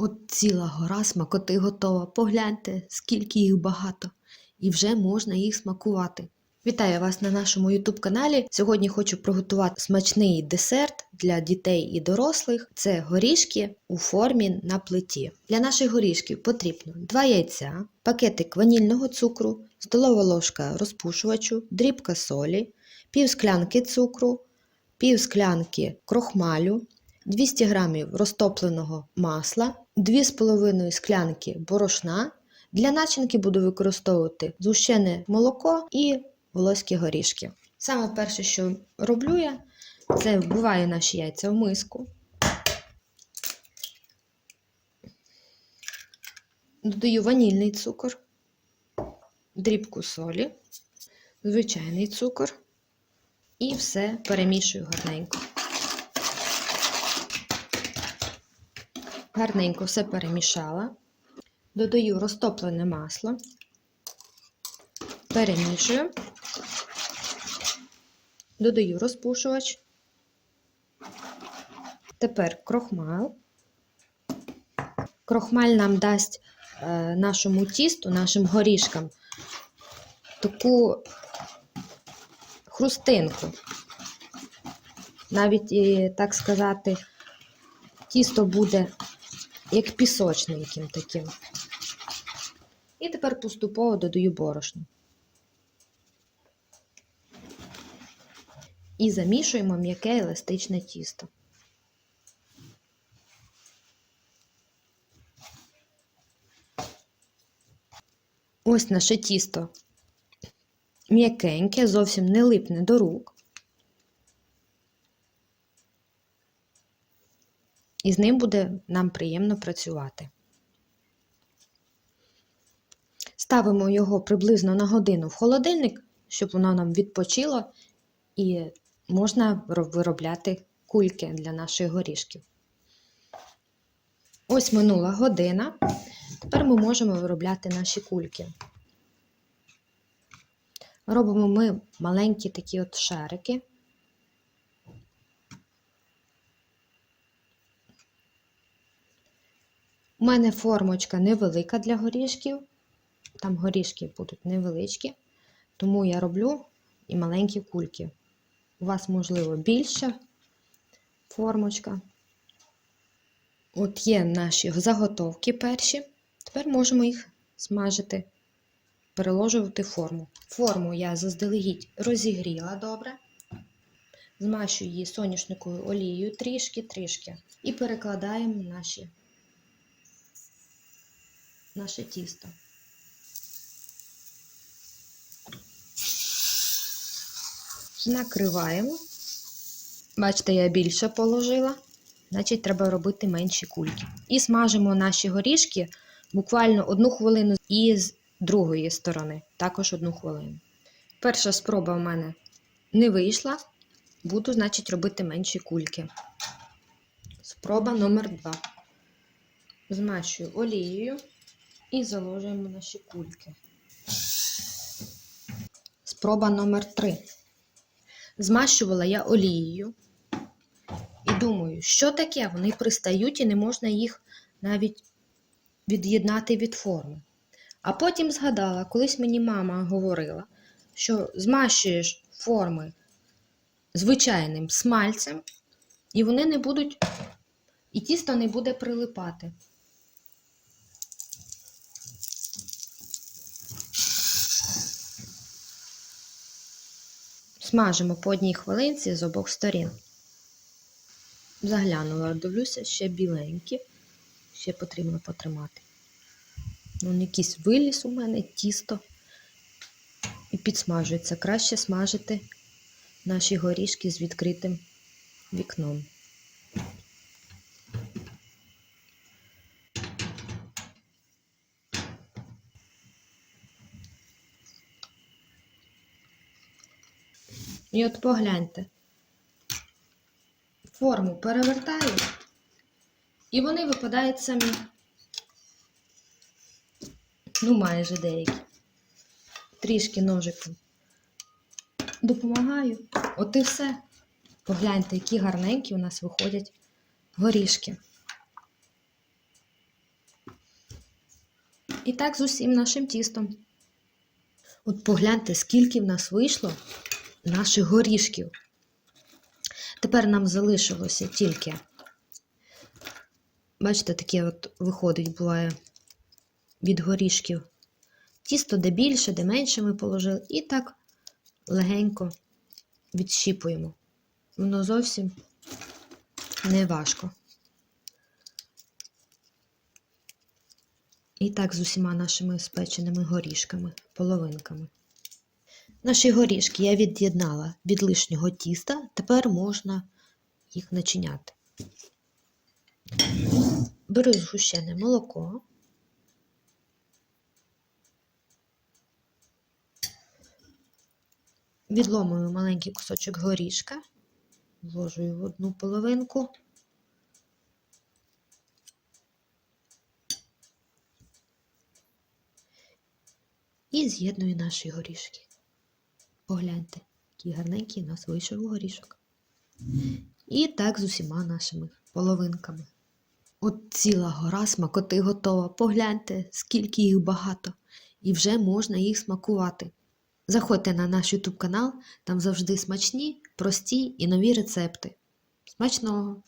От ціла гора смакоти готова. Погляньте, скільки їх багато, і вже можна їх смакувати. Вітаю вас на нашому YouTube каналі. Сьогодні хочу приготувати смачний десерт для дітей і дорослих. Це горішки у формі на плиті. Для наших горішків потрібно 2 яйця, пакетик ванільного цукру, столова ложка розпушувачу, дрібка солі, пів склянки цукру, пів склянки крохмалю, 200 г розтопленого масла, 2,5 склянки борошна. Для начинки буду використовувати згущене молоко і волоські горішки. Саме перше, що роблю я, це вбиваю наші яйця в миску. Додаю ванільний цукор, дрібку солі, звичайний цукор і все перемішую гарненько. Гарненько все перемішала. Додаю розтоплене масло, перемішую, додаю розпушувач. Тепер крохмал. Крохмаль нам дасть е, нашому тісту, нашим горішкам таку хрустинку. Навіть, і, так сказати, тісто буде як пісочненьким таким. І тепер поступово додаю борошно. І замішуємо м'яке еластичне тісто. Ось наше тісто м'якеньке, зовсім не липне до рук. І з ним буде нам приємно працювати. Ставимо його приблизно на годину в холодильник, щоб воно нам відпочило, і можна виробляти кульки для наших горішків. Ось минула година. Тепер ми можемо виробляти наші кульки. Робимо ми маленькі такі от шарики. У мене формочка невелика для горішків. Там горішки будуть невеличкі, тому я роблю і маленькі кульки. У вас, можливо, більша формочка. От є наші заготовки перші. Тепер можемо їх смажити, переложувати форму. Форму я заздалегідь розігріла добре. Змащую її соняшниковою олією трішки-трішки. І перекладаємо наші, наше тісто. Накриваємо. Бачите, я більше положила, значить, треба робити менші кульки. І смажимо наші горішки буквально одну хвилину і з другої сторони, також одну хвилину. Перша спроба в мене не вийшла, буду, значить, робити менші кульки. Спроба номер 2. Змащую олією і заложуємо наші кульки. Спроба номер 3. Змащувала я олією. І думаю, що таке? Вони пристають і не можна їх навіть від'єднати від форми. А потім згадала, колись мені мама говорила, що змащуєш форми звичайним смальцем, і вони не будуть, і тісто не буде прилипати. Смажимо по одній хвилинці з обох сторін. Заглянула, дивлюся, ще біленькі, ще потрібно потримати. Ну, якийсь виліз у мене, тісто і підсмажується. Краще смажити наші горішки з відкритим вікном. І от погляньте, форму перевертаю, і вони випадають самі. Ну, майже деякі. Трішки ножиком. Допомагаю. От і все. Погляньте, які гарненькі у нас виходять горішки. І так з усім нашим тістом. От погляньте, скільки в нас вийшло наших горішків. Тепер нам залишилося тільки, бачите, таке от виходить, буває від горішків. Тісто де більше, де менше ми положили. І так легенько відщіпуємо. Воно зовсім не важко. І так з усіма нашими спеченими горішками, половинками. Наші горішки я від'єднала від лишнього тіста, тепер можна їх начиняти. Беру згущене молоко. Відломую маленький кусочок горішка, вложую в одну половинку. І з'єдную наші горішки. Погляньте, який гарненький у нас вийшов горішок. І так з усіма нашими половинками. От ціла гора смакоти готова. Погляньте, скільки їх багато, і вже можна їх смакувати. Заходьте на наш YouTube канал, там завжди смачні, прості і нові рецепти. Смачного!